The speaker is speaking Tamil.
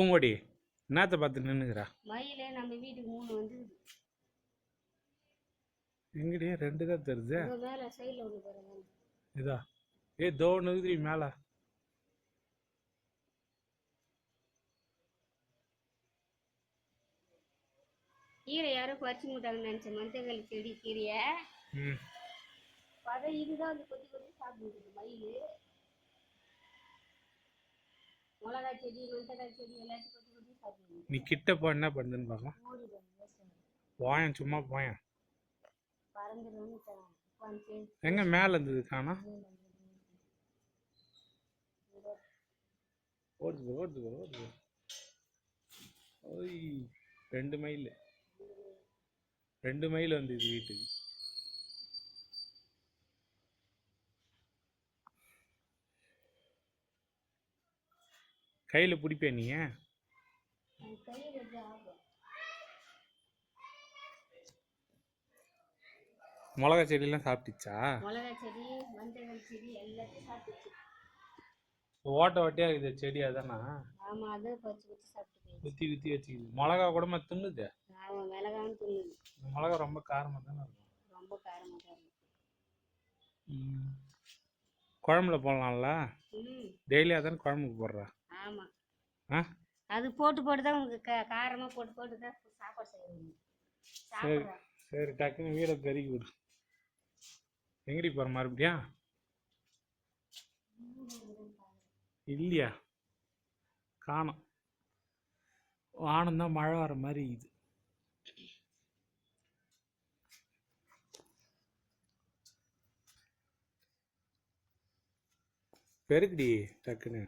பூங்கொடி. என்னத்த பார்த்து நின்னுக்கிறா? மயிலே நம்ம வீட்டுக்கு மூணு வந்து எங்கடி ரெண்டு தான் உங்க மேல சைடுல ஒண்ணு பாருங்க. இதா. ஏ தோ நுகுதிரி மேல. கீரை யாரும் பறிச்சு முட்டாங்கன்னு நினைச்ச மஞ்சள் செடி கீரைய. ம். பதம் இதுதான் வந்து கொத்தி கொத்தி சாப்பிடுது. மயில் மிளகா செடி மஞ்சள் செடி எல்லாத்தையும் கொத்தி கொத்தி சாப்பிடுது நீ கிட்ட போ என்ன பண்ணுதுன்னு பார்க்கலாம் போயேன் சும்மா போயேன் எங்க மேல இருந்தது காணா? ஓடுது ஓடுது ஓடுது. ஓய் ரெண்டு மைல் ரெண்டு மைல் வந்து இது வீட்டுக்கு. கையில பிடிப்பே நீ? மிளகா செடியெல்லாம் சாப்பிட்டுச்சா? ஓட்ட ஓட்டையா இருக்குது செடி அதானா? குத்தி குத்தி வச்சுக்குது. மிளகா கூட தின்னுது? மிளகா ரொம்ப காரமாக தானே இருக்கும். ரொம்ப காரமா தான் இருக்கும். ம். குழம்புல போடலாம்ல? டெய்லி அதானே குழம்புக்கு போடுறா? ஆமா. ஆ? அது போட்டு போட்டு தான் உங்களுக்கு கா காரமா போட்டு போட்டு தான் சாப்பாடு செய்யணும். சரி சரி டக்குன்னு வீடை பெருக்கி விடு. எங்கடி போகிற மறுபடியா இல்லையா? காணோம். வானம் தான் மழை வர மாதிரி இது பெருக்குடி டக்குன்னு.